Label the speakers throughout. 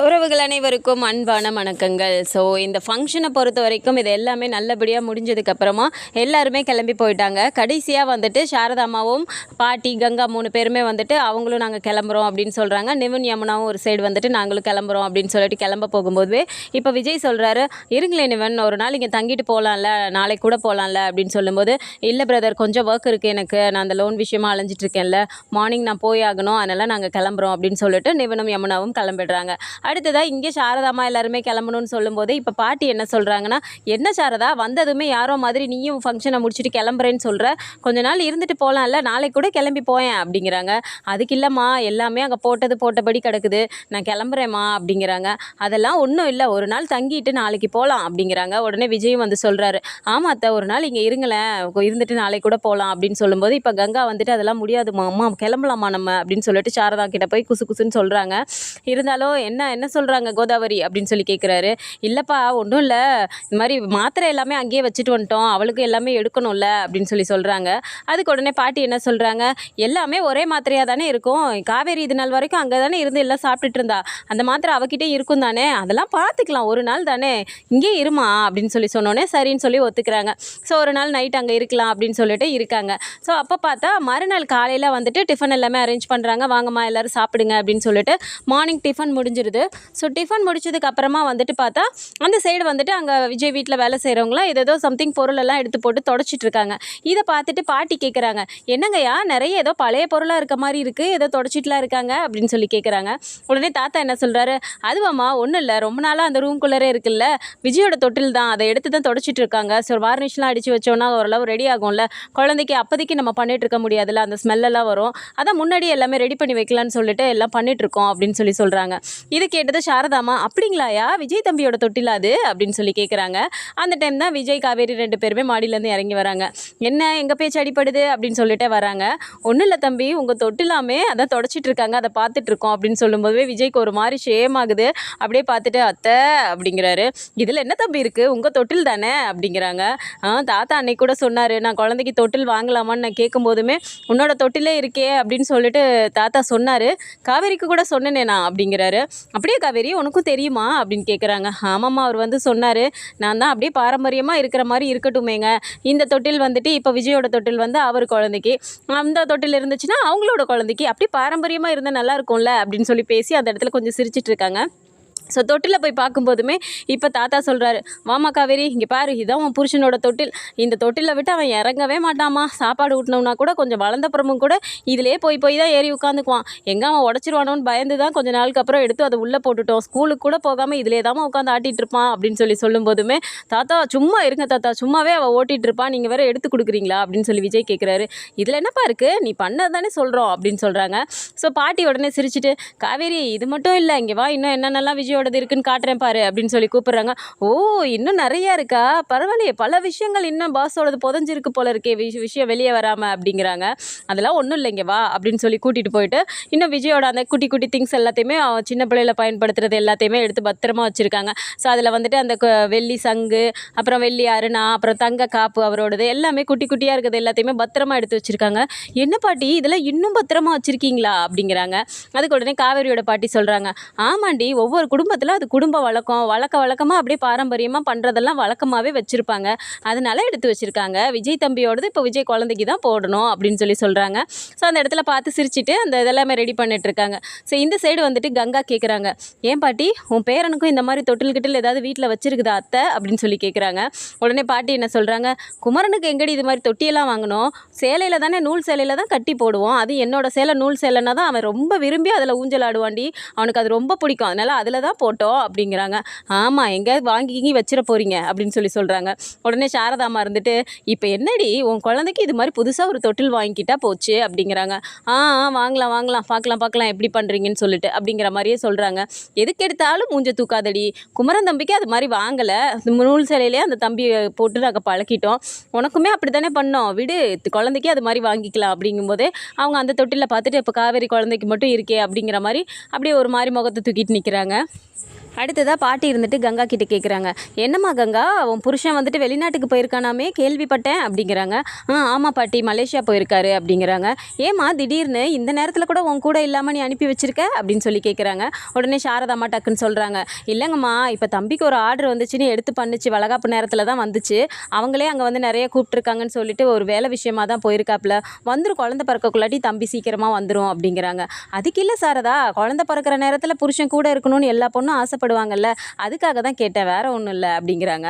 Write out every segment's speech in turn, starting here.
Speaker 1: உறவுகள் அனைவருக்கும் அன்பான வணக்கங்கள். ஸோ இந்த ஃபங்க்ஷனை பொறுத்த வரைக்கும் இது எல்லாமே நல்லபடியாக முடிஞ்சதுக்கப்புறமா எல்லாருமே கிளம்பி போயிட்டாங்க. கடைசியாக வந்துட்டு சாரதாமாவும் பாட்டி கங்கா மூணு பேருமே வந்துட்டு அவங்களும் நாங்கள் கிளம்புறோம் அப்படின்னு சொல்கிறாங்க நிவன் யமுனாவும் ஒரு சைடு வந்துட்டு நாங்களும் கிளம்புறோம் அப்படின்னு சொல்லிட்டு கிளம்ப போகும்போது இப்போ விஜய் சொல்கிறாரு இருங்களே நிவன் ஒரு நாள் இங்கே தங்கிட்டு போகலாம்ல நாளைக்கு கூட போகலாம்ல அப்படின்னு சொல்லும்போது இல்லை பிரதர் கொஞ்சம் ஒர்க் இருக்குது எனக்கு. நான் அந்த லோன் விஷயமா அலைஞ்சிட்டு இருக்கேன்ல. மார்னிங் நான் போய் ஆகணும். அதனால் நாங்கள் கிளம்புறோம் அப்படின்னு சொல்லிட்டு நிவனும் யமுனாவும் கிளம்பிடுறாங்க. அடுத்ததாக இங்கே சாரதாமா எல்லாருமே கிளம்பணும்னு சொல்லும்போது இப்போ பாட்டி என்ன சொல்கிறாங்கன்னா என்ன சாரதா வந்ததுமே யாரோ மாதிரி நீயும் ஃபங்க்ஷனை முடிச்சுட்டு கிளம்புறேன்னு சொல்கிற கொஞ்ச நாள் இருந்துட்டு போகலாம்ல நாளைக்கு கூட கிளம்பி போயேன் அப்படிங்கிறாங்க. அதுக்கு இல்லைம்மா எல்லாமே அங்கே போட்டது போட்டபடி கிடக்குது. நான் கிளம்புறேம்மா அப்படிங்கிறாங்க. அதெல்லாம் ஒன்றும் இல்லை ஒரு நாள் தங்கிட்டு நாளைக்கு போகலாம் அப்படிங்கிறாங்க. உடனே விஜயும் வந்து சொல்கிறாரு ஆமாம் அத்தை ஒரு நாள் இங்கே இருங்களேன். இருந்துட்டு நாளைக்கு கூட போகலாம் அப்படின்னு சொல்லும்போது இப்போ கங்கா வந்துட்டு அதெல்லாம் முடியாதுமா அம்மா கிளம்பலாமா நம்ம? அப்படின்னு சொல்லிட்டு சாரதா கிட்ட போய் குசு குசுன்னு சொல்கிறாங்க இருந்தாலும் என்ன என்ன சொல்கிறாங்க கோதாவரி அப்படின்னு சொல்லி கேட்குறாரு இல்லைப்பா ஒன்றும் இல்லை. இந்த மாதிரி மாத்திரை எல்லாமே அங்கேயே வச்சுட்டு வந்துட்டோம். அவளுக்கு எல்லாமே எடுக்கணும்ல அப்படின்னு சொல்லி சொல்கிறாங்க அதுக்கு உடனே பாட்டி என்ன சொல்கிறாங்க எல்லாமே ஒரே மாத்திரையாக தானே இருக்கும். காவேரி இது நாள் வரைக்கும் அங்கே தானே இருந்து எல்லாம் சாப்பிட்டுட்டு இருந்தா. அந்த மாத்திரை அவகிட்டே இருக்கும் தானே. அதெல்லாம் பார்த்துக்கலாம் ஒரு நாள் தானே. இங்கே இருமா அப்படின்னு சொல்லி சொன்னோன்னே சரின்னு சொல்லி ஒத்துக்கிறாங்க. ஸோ ஒரு நாள் நைட் அங்கே இருக்கலாம் அப்படின்னு சொல்லிட்டு இருக்காங்க. ஸோ அப்போ பார்த்தா மறுநாள் காலையில் வந்துட்டு டிஃபன் எல்லாமே அரேஞ்ச் பண்ணுறாங்க வாங்கம்மா எல்லோரும் சாப்பிடுங்க அப்படின்னு சொல்லிட்டு மார்னிங் டிஃபன் முடிஞ்சிருது. ஸோ டிஃபன் முடிச்சதுக்கு அப்புறமா வந்துட்டு பார்த்தா அந்த சைடு வந்துட்டு அங்கே விஜய் வீட்டில் வேலை செய்கிறவங்களாம் ஏதோ சம்திங் பொருள் எல்லாம் எடுத்து போட்டு தொடச்சிட்டு இருக்காங்க. இதை பார்த்துட்டு பாட்டி கேட்குறாங்க என்னங்கய்யா நிறைய ஏதோ பழைய பொருளாக இருக்க மாதிரி இருக்குது ஏதோ தொடச்சிட்டுலாம் இருக்காங்க அப்படின்னு சொல்லி கேட்குறாங்க உடனே தாத்தா என்ன சொல்கிறாரு அதுவாம்மா ஒன்றும் இல்லை ரொம்ப நாளாக அந்த ரூம்குள்ளரே இருக்குல்ல விஜயோட தொட்டில் தான் அதை எடுத்து தான் தொடச்சிட்டு இருக்காங்க. ஸோ வார்னிஷ்லாம் அடித்து வச்சோன்னா ஓரளவு ரெடி ஆகும்ல. குழந்தைக்கு அப்போதைக்கு நம்ம பண்ணிட்டு இருக்க முடியாதுல்ல அந்த ஸ்மெல்லெல்லாம் வரும். அதான் முன்னாடி எல்லாமே ரெடி பண்ணி வைக்கலான்னு சொல்லிட்டு எல்லாம் பண்ணிட்டு இருக்கோம் அப்படின்னு சொல்லி சொல்கிறாங்க இது கேட்டது சாரதாமா அப்படிங்களாயா? விஜய் தம்பியோட தொட்டில் அது? அப்படின்னு சொல்லி கேட்குறாங்க அந்த டைம் தான் விஜய் காவேரி ரெண்டு பேருமே மாடியிலேருந்து இறங்கி வராங்க. என்ன எங்கள் பேச்சு அடிப்படுது அப்படின்னு சொல்லிட்டே வராங்க. ஒன்றும் இல்லை தம்பி உங்கள் தொட்டிலாமே அதான் தொடச்சிட்டு இருக்காங்க அதை பார்த்துட்டு இருக்கோம் அப்படின்னு சொல்லும்போதே விஜய்க்கு ஒரு மாதிரி ஷேம் ஆகுது. அப்படியே பார்த்துட்டு அத்தை அப்படிங்கிறாரு. இதில் என்ன தம்பி இருக்குது உங்கள் தொட்டில் தானே? அப்படிங்கிறாங்க. ஆ தாத்தா அன்னைக்கு கூட சொன்னார் நான் குழந்தைக்கு தொட்டில் வாங்கலாமான்னு நான் கேட்கும்போதுமே உன்னோட தொட்டிலே இருக்கே அப்படின்னு சொல்லிட்டு தாத்தா சொன்னார். காவேரிக்கு கூட சொன்னேனே நான் அப்படிங்கிறாரு. அப்படியே காவேரி உனக்கும் தெரியுமா? அப்படின்னு கேட்குறாங்க ஆமாம்மா அவர் வந்து சொன்னார் நான் தான் அப்படியே பாரம்பரியமாக இருக்கிற மாதிரி இருக்கட்டுமேங்க. இந்த தொட்டில் வந்துட்டு இப்போ விஜயோட தொட்டில் வந்து அவர் குழந்தைக்கு. அந்த தொட்டில் இருந்துச்சுன்னா அவங்களோட குழந்தைக்கு. அப்படி பாரம்பரியமாக இருந்தால் நல்லா இருக்கும்ல அப்படின்னு சொல்லி பேசி அந்த இடத்துல கொஞ்சம் சிரிச்சிட்டு இருக்காங்க. ஸோ தொட்டிலில் போய் பார்க்கும்போதுமே இப்போ தாத்தா சொல்கிறாரு வாமா காவேரி இங்கே பாரு இதான் உன் புருஷனோட தொட்டில். இந்த தொட்டிலை விட்டு அவன் இறங்கவே மாட்டாமா சாப்பாடு ஊட்டினோம்னா கூட கொஞ்சம் வளர்ந்தப்புறமும் கூட இதிலே போய் போய் தான் ஏறி உட்காந்துக்குவான். எங்கே அவன் உடச்சிருவானோன்னு பயந்து தான் கொஞ்ச நாளுக்கு அப்புறம் எடுத்து அதை உள்ளே போட்டுட்டோம். ஸ்கூலுக்கு கூட போகாமல் இதிலே தான் உட்காந்து ஆட்டிகிட்டு இருப்பான் அப்படின்னு சொல்லி சொல்லும்போதுமே தாத்தா சும்மா இருங்க தாத்தா சும்மாவே அவள் ஓட்டிகிட்டு இருப்பான் நீங்கள் வேறு எடுத்து கொடுக்குறீங்களா? அப்படின்னு சொல்லி விஜய் கேட்குறாரு இதில் என்னப்பா இருக்குது நீ பண்ணது தானே சொல்கிறோம் அப்படின்னு சொல்கிறாங்க ஸோ பாட்டி உடனே சிரிச்சிட்டு காவேரி இது மட்டும் இல்லை இங்கே வா இன்னும் என்னென்னலாம் விஜயோடது இருக்குன்னு காட்டுறேன் பாரு அப்படின்னு சொல்லி கூப்பிட்றாங்க. ஓ இன்னும் நிறையா இருக்கா? பரவாயில்லையே பல விஷயங்கள் இன்னும் பாஸோடது புதஞ்சிருக்கு போல இருக்கே விஷ விஷயம் வெளியே வராமல் அப்படிங்கிறாங்க. அதெல்லாம் ஒன்றும் இல்லைங்க வா அப்படின்னு சொல்லி கூட்டிகிட்டு போயிட்டு இன்னும் விஜயோட அந்த குட்டி குட்டி திங்ஸ் எல்லாத்தையுமே அவன் சின்ன பிள்ளையில் பயன்படுத்துறது எல்லாத்தையுமே எடுத்து பத்திரமா வச்சுருக்காங்க. ஸோ அதில் வந்துட்டு அந்த வெள்ளி சங்கு அப்புறம் வெள்ளி அருணா அப்புறம் தங்க காப்பு அவரோடது எல்லாமே குட்டி குட்டியாக இருக்கிறது எல்லாத்தையுமே பத்திரமா எடுத்து வச்சுருக்காங்க. என்ன பாட்டி இதெல்லாம் இன்னும் பத்திரமா வச்சுருக்கீங்களா? அப்படிங்கிறாங்க. அதுக்கு உடனே காவேரியோட பாட்டி சொல்கிறாங்க ஆமாண்டி ஒவ்வொரு குடும்பத்தில் அது குடும்ப வழக்கம் வழக்க வழக்கமாக அப்படியே பாரம்பரியமாக பண்ணுறதெல்லாம் வழக்கமாகவே வச்சுருப்பாங்க. அதனால எடுத்து வச்சுருக்காங்க. விஜய் தம்பியோடது இப்போ விஜய் குழந்தைக்கு தான் போடணும் அப்படின்னு சொல்லி சொல்கிறாங்க ஸோ அந்த இடத்துல பார்த்து சிரிச்சிட்டு அந்த இதெல்லாமே ரெடி பண்ணிட்டுருக்காங்க ஸோ இந்த சைடு வந்துட்டு கங்கா கேட்குறாங்க ஏன் பாட்டி உன் பேரனுக்கும் இந்த மாதிரி தொட்டில் கிட்டில் ஏதாவது வீட்டில் வச்சிருக்குதா அத்தை? அப்படின்னு சொல்லி கேட்குறாங்க உடனே பாட்டி என்ன சொல்கிறாங்க குமரனுக்கு எங்கடி இது மாதிரி தொட்டியெல்லாம் வாங்கணும்? சேலையில் தானே நூல் சேலையில் தான் கட்டி போடுவோம். அது என்னோட சேலை நூல் சேலைன்னா தான் அவன் ரொம்ப விரும்பி அதில் ஊஞ்சல் ஆடுவாண்டி அவனுக்கு அது ரொம்ப பிடிக்கும். அதனால் அதில் தான் போட்டோம் அப்படிங்கிறாங்க. ஆமாம் எங்கேயாவது வாங்கி வச்சிட போகிறீங்க அப்படின்னு சொல்லி சொல்கிறாங்க உடனே சாரதாமா இருந்துட்டு இப்போ என்னடி உன் குழந்தைக்கு இது மாதிரி புதுசாக ஒரு தொட்டில் வாங்கிக்கிட்டா போச்சு? அப்படிங்கிறாங்க. ஆ ஆ வாங்கலாம் வாங்கலாம் பார்க்கலாம் பார்க்கலாம் எப்படி பண்ணுறீங்கன்னு சொல்லிட்டு அப்படிங்கிற மாதிரியே சொல்கிறாங்க எதுக்கு எடுத்தாலும் மூஞ்ச தூக்காதடி. குமரன் தம்பிக்கு அது மாதிரி வாங்கலை. நூல் சிலையிலே அந்த தம்பி போட்டு நாங்கள் பழக்கிட்டோம். உனக்குமே அப்படி தானே பண்ணோம். விடு குழந்தைக்கே அது மாதிரி வாங்கிக்கலாம். அப்படிங்கும்போதே அவங்க அந்த தொட்டிலில் பார்த்துட்டு இப்போ காவேரி குழந்தைக்கு மட்டும் இருக்கே அப்படிங்கிற மாதிரி அப்படியே ஒரு மாதிரி முகத்தை தூக்கிட்டு நிற்கிறாங்க அடுத்ததாக பாட்டி இருந்துட்டு கங்கா கிட்ட கேட்குறாங்க என்னம்மா கங்கா உன் புருஷன் வந்துட்டு வெளிநாட்டுக்கு போயிருக்கானாமே கேள்விப்பட்டேன் அப்படிங்கிறாங்க. ஆ ஆமாம் பாட்டி மலேசியா போயிருக்காரு அப்படிங்கிறாங்க. ஏம்மா திடீர்னு இந்த நேரத்தில் கூட உன் கூட இல்லாமல் நீ அனுப்பி வச்சிருக்க? அப்படின்னு சொல்லி கேட்குறாங்க உடனே சாரதாம்மா டக்குன்னு சொல்கிறாங்க இல்லைங்கம்மா இப்போ தம்பிக்கு ஒரு ஆர்டர் வந்துச்சுன்னு எடுத்து பண்ணுச்சு வளகாப்பு நேரத்தில் தான் வந்துச்சு. அவங்களே அங்கே வந்து நிறைய கூப்பிட்ருக்காங்கன்னு சொல்லிட்டு ஒரு வேலை விஷயமா தான் போயிருக்காப்புல வந்துடும் குழந்தை பிறக்கக்குள்ளாட்டி தம்பி சீக்கிரமாக வந்துடும் அப்படிங்கிறாங்க. அதுக்கு இல்லை சாரதா குழந்தை பிறக்கிற நேரத்தில் புருஷன் கூட இருக்கணும்னு எல்லா பொண்ணும் ஆசை ஆசைப்படுவாங்கல்ல அதுக்காக தான் கேட்டேன். வேற ஒன்றும் இல்லை. அப்படிங்கிறாங்க.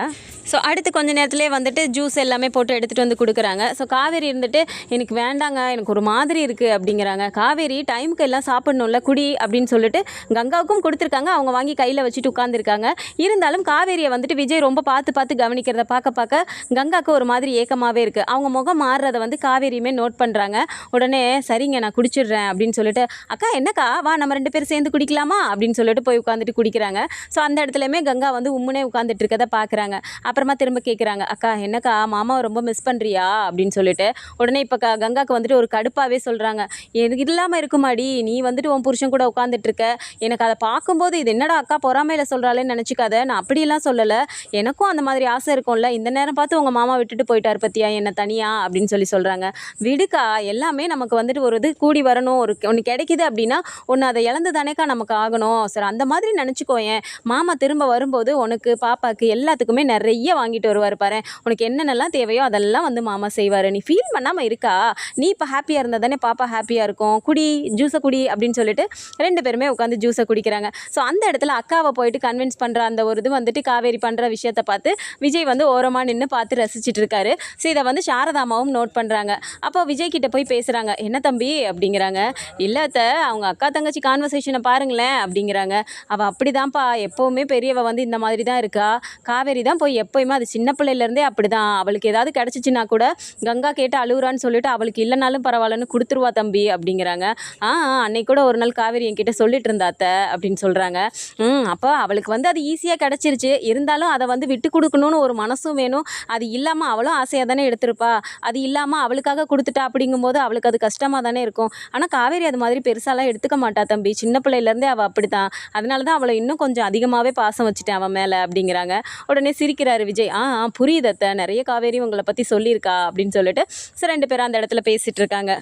Speaker 1: ஸோ அடுத்து கொஞ்ச நேரத்துலேயே வந்துட்டு ஜூஸ் எல்லாமே போட்டு எடுத்துகிட்டு வந்து கொடுக்குறாங்க. ஸோ காவேரி இருந்துட்டு எனக்கு வேண்டாங்க எனக்கு ஒரு மாதிரி இருக்குது அப்படிங்கிறாங்க. காவேரி டைமுக்கு எல்லாம் சாப்பிடணும்ல குடி அப்படின்னு சொல்லிட்டு கங்காவுக்கும் கொடுத்துருக்காங்க. அவங்க வாங்கி கையில் வச்சுட்டு உட்காந்துருக்காங்க இருந்தாலும் காவேரியை வந்துட்டு விஜய் ரொம்ப பார்த்து பார்த்து கவனிக்கிறத பார்க்க பார்க்க கங்காவுக்கு ஒரு மாதிரி ஏக்கமாகவே இருக்குது அவங்க முகம் மாறுறதை வந்து காவேரியுமே நோட் பண்ணுறாங்க உடனே சரிங்க நான் குடிச்சிடுறேன் அப்படின்னு சொல்லிட்டு அக்கா என்னக்கா? வா நம்ம ரெண்டு பேரும் சேர்ந்து குடிக்கலாமா? அப்படின்னு சொல்லிட்டு போய் உட்காந்துட்டு குடிக்கிறாங்க. ஸோ அந்த இடத்துலையுமே கங்கா வந்து உம்முனே உட்காந்துட்டு இருக்கதை பார்க்குறாங்க. அப்புறமா திரும்ப கேட்குறாங்க அக்கா என்னக்கா மாமாவை ரொம்ப மிஸ் பண்ணுறியா அப்படின்னு சொல்லிட்டு உடனே இப்போ க கங்காவுக்கு வந்துட்டு ஒரு கடுப்பாகவே சொல்கிறாங்க எனக்கு இல்லாமல் இருக்குமாடி நீ வந்துட்டு உன் புருஷன் கூட உட்காந்துட்ருக்க எனக்கு அதை பார்க்கும்போது இது என்னடா அக்கா பொறாமையில் சொல்கிறாளேன்னு நினச்சிக்காத நான் அப்படிலாம் சொல்லலை எனக்கும் அந்த மாதிரி ஆசை இருக்கும்ல இந்த நேரம் பார்த்து உங்கள் மாமா விட்டுட்டு போயிட்டார் பத்தியா என்ன தனியா? அப்படின்னு சொல்லி சொல்கிறாங்க விடுக்கா எல்லாமே நமக்கு வந்துட்டு ஒரு இது கூடி வரணும் ஒரு ஒன்று கிடைக்குது அப்படின்னா ஒன்று அதை இழந்து தானேக்கா நமக்கு ஆகணும் சரி அந்த மாதிரி நினச்சிக்கோயேன் மாமா திரும்ப வரும்போது உனக்கு பாப்பாக்கு எல்லாத்துக்குமே நிறைய வாங்கிட்டு வருவார் பாரு. உனக்கு என்னென்னலாம் தேவையோ அதெல்லாம் வந்து மாமா செய்வார். நீ ஃபீல் பண்ணாமல் இருக்கா? நீ இப்போ ஹாப்பியாக இருந்தால் தானே பாப்பா ஹாப்பியாக இருக்கும். குடி ஜூஸை குடி அப்படின்னு சொல்லிட்டு ரெண்டு பேருமே உட்காந்து ஜூஸை குடிக்கிறாங்க. ஸோ அந்த இடத்துல அக்காவை போயிட்டு கன்வின்ஸ் பண்ணுற அந்த ஒரு இது வந்துட்டு காவேரி பண்ணுற விஷயத்த பார்த்து விஜய் வந்து ஓரமாக நின்று பார்த்து ரசிச்சிட்டு இருக்காரு. ஸோ இதை வந்து சாரதாமாவும் நோட் பண்ணுறாங்க அப்போ விஜய் கிட்ட போய் பேசுகிறாங்க என்ன தம்பி? அப்படிங்கிறாங்க. இல்லாத அவங்க அக்கா தங்கச்சி கான்வர்சேஷனை பாருங்களேன் அப்படிங்கிறாங்க. அவள் அப்படிதான்ப்பா. எப்போவுமே பெரியவ வந்து இந்த மாதிரி தான் இருக்கா. காவேரி தான் போய் எப்போயுமே அது சின்ன பிள்ளையிலேருந்தே அப்படி தான் அவளுக்கு ஏதாவது கிடச்சிச்சின்னா கூட கங்கா கேட்டு அழுகுறான்னு சொல்லிட்டு அவளுக்கு இல்லைனாலும் பரவாயில்லன்னு கொடுத்துருவா தம்பி அப்படிங்கிறாங்க. ஆ அன்னைக்கு கூட ஒரு நாள் காவேரி என்கிட்ட சொல்லிட்டு இருந்தாத்த அப்படின்னு சொல்கிறாங்க ம் அப்போ அவளுக்கு வந்து அது ஈஸியாக கிடச்சிருச்சு. இருந்தாலும் அதை வந்து விட்டு கொடுக்கணும்னு ஒரு மனசும் வேணும். அது இல்லாமல் அவளும் ஆசையாக தானே எடுத்திருப்பா. அது இல்லாமல் அவளுக்காக கொடுத்துட்டா அப்படிங்கும்போது அவளுக்கு அது கஷ்டமாக தானே இருக்கும். ஆனால் காவேரி அது மாதிரி பெருசாலாம் எடுத்துக்க மாட்டா தம்பி. சின்ன பிள்ளையிலேருந்தே அவள் அப்படி தான் அதனால தான் அவளை இன்னும் கொஞ்சம் அதிகமாகவே பாசம் வச்சுட்டேன் அவன் மேலே அப்படிங்கிறாங்க. உடனே சிரிக்கிறாரு. விஜய். ஆ ஆ புரியுது அத்தை. நிறைய காவேரி உங்களை பற்றி சொல்லியிருக்கா அப்படின்னு சொல்லிட்டு. ஸோ ரெண்டு பேரும் அந்த இடத்துல பேசிகிட்டு இருக்காங்க.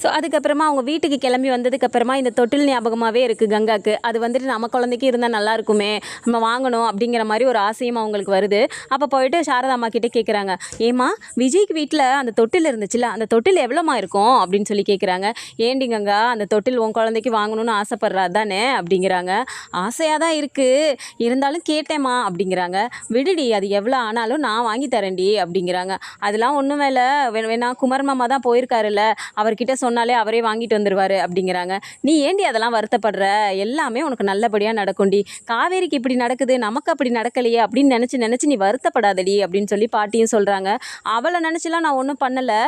Speaker 1: ஸோ அதுக்கப்புறமா அவங்க வீட்டுக்கு கிளம்பி வந்ததுக்கப்புறமா இந்த தொட்டில் ஞாபகமாகவே இருக்குது கங்காக்கு. அது வந்துட்டு நம்ம குழந்தைக்கு இருந்தால் நல்லா இருக்குமே. நம்ம வாங்கணும் அப்படிங்கிற மாதிரி ஒரு ஆசையும் அவங்களுக்கு வருது. அப்போ போயிட்டு சாரதா அம்மா கிட்டே கேட்குறாங்க ஏம்மா விஜய்க்கு வீட்டில் அந்த தொட்டில் இருந்துச்சுல்ல அந்த தொட்டில் எவ்வளோமா இருக்கும்? அப்படின்னு சொல்லி கேட்குறாங்க ஏண்டி கங்கா அந்த தொட்டில் உன் குழந்தைக்கு வாங்கணும்னு ஆசைப்படுறா தானே? அப்படிங்கிறாங்க. ஆசையாக தான் இருக்குது இருந்தாலும் கேட்டேம்மா அப்படிங்கிறாங்க. விடுடி அது எவ்வளோ ஆனாலும் நான் வாங்கி தரேன்டி அப்படிங்கிறாங்க. அதெல்லாம் ஒன்றும் வேலை வேணா குமர் மாமா தான் போயிருக்காருல்ல. அவர்கிட்ட சொன்னாலே அவரே வாங்கிட்டு வந்துடுவார் அப்படிங்கிறாங்க. நீ ஏண்டி அதெல்லாம் வருத்தப்படுற? எல்லாமே உனக்கு நல்லபடியாக நடக்கும்டி. காவேரிக்கு இப்படி நடக்குது நமக்கு அப்படி நடக்கலையே அப்படின்னு நினச்சி நினச்சி நீ வருத்தப்படாதடி அப்படின்னு சொல்லி பாட்டியும் சொல்கிறாங்க அவளை நினச்சிலாம் நான் ஒன்றும் பண்ணலை.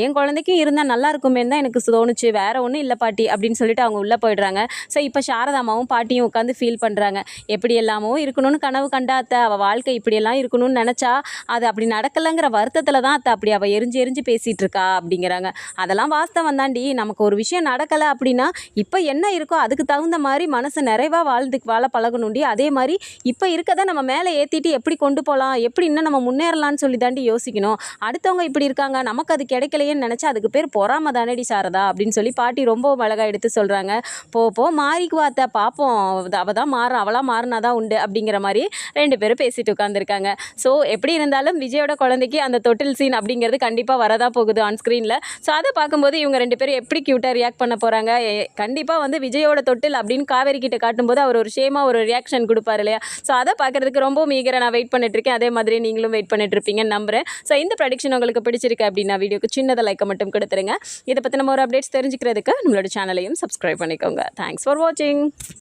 Speaker 1: என் குழந்தைக்கும் இருந்தால் நல்லா இருக்குமேன்னு தான் எனக்கு தோணுச்சு. வேற ஒன்றும் இல்லை பாட்டி அப்படின்னு சொல்லிட்டு அவங்க உள்ளே போயிடுறாங்க. ஸோ இப்போ சாரதாமாவும் பாட்டியும் உட்காந்து ஃபீல் பண்ணுறாங்க எப்படி எல்லாமோ இருக்கணும்னு கனவு கண்டாத்த அவள் வாழ்க்கை இப்படியெல்லாம் இருக்கணும்னு நினச்சா அது அப்படி நடக்கலைங்கிற வருத்தத்தில் தான் அத்தை அப்படி அவள் எரிஞ்சு எரிஞ்சு பேசிகிட்டு இருக்கா அப்படிங்கிறாங்க. அதெல்லாம் வாஸ்தவம் தாண்டி நமக்கு ஒரு விஷயம் நடக்கலை அப்படின்னா இப்போ என்ன இருக்கோ அதுக்கு தகுந்த மாதிரி மனசை நிறைவாக வாழ்ந்து வாழ பழகணுண்டி அதே மாதிரி இப்போ இருக்கதை நம்ம மேலே ஏற்றிட்டு எப்படி கொண்டு போகலாம் எப்படி இன்னும் நம்ம முன்னேறலாம்னு சொல்லி தாண்டி யோசிக்கணும். அடுத்தவங்க இப்படி இருக்காங்க. நமக்கு அது கிடைக்கலையேன்னு நினச்சா அதுக்கு பேர் பொறாம தானடி சாரதா அப்படின்னு சொல்லி பாட்டி ரொம்ப அழகாக எடுத்து சொல்கிறாங்க போ போ மாறிக்குவா அத்தை. பார்ப்போம் அவள் தான் மாற அவளாக மாறினா தான் உண்டு அப்படிங்கிற மாதிரி ரெண்டு பேரும் பேசிட்டு உட்காந்துருக்காங்க ஸோ எப்படி இருந்தாலும் விஜயோட குழந்தைக்கு அந்த தொட்டில் சீன் அப்படிங்கிறது கண்டிப்பாக வரதான் போகுது ஆன் ஸ்க்ரீனில் ஸோ அதை பார்க்கும்போது இவங்க ரெண்டு பேரும் எப்படி க்யூட்டாக ரியாக்ட் பண்ண போகிறாங்க கண்டிப்பாக வந்து விஜயோட தொட்டில் அப்படின்னு காவேரி கிட்ட காட்டும்போது அவர் ஒரு ஷேமாக ஒரு ரியாக்ஷன் கொடுப்பாரு இல்லையா? ஸோ அதை பார்க்குறதுக்கு ரொம்ப மீகரை நான் வெயிட் பண்ணிட்டுருக்கேன் அதே மாதிரி நீங்களும் வெயிட் பண்ணிட்டுருப்பீங்கன்னு நம்புகிறேன் நம்புறேன். ஸோ இந்த ப்ரடிக்ஷன் உங்களுக்கு பிடிச்சிருக்கு அப்படின்னா வீடியோக்கு சின்னதாக லைக்கை மட்டும் கொடுத்துருங்க. இதை பற்றி நம்ம ஒரு அப்டேட்ஸ் தெரிஞ்சுக்கிறதுக்கு நம்மளோட சேனலையும் சப்ஸ்கிரைப் பண்ணிக்கோங்க. தேங்க்ஸ் ஃபார் வாட்சிங்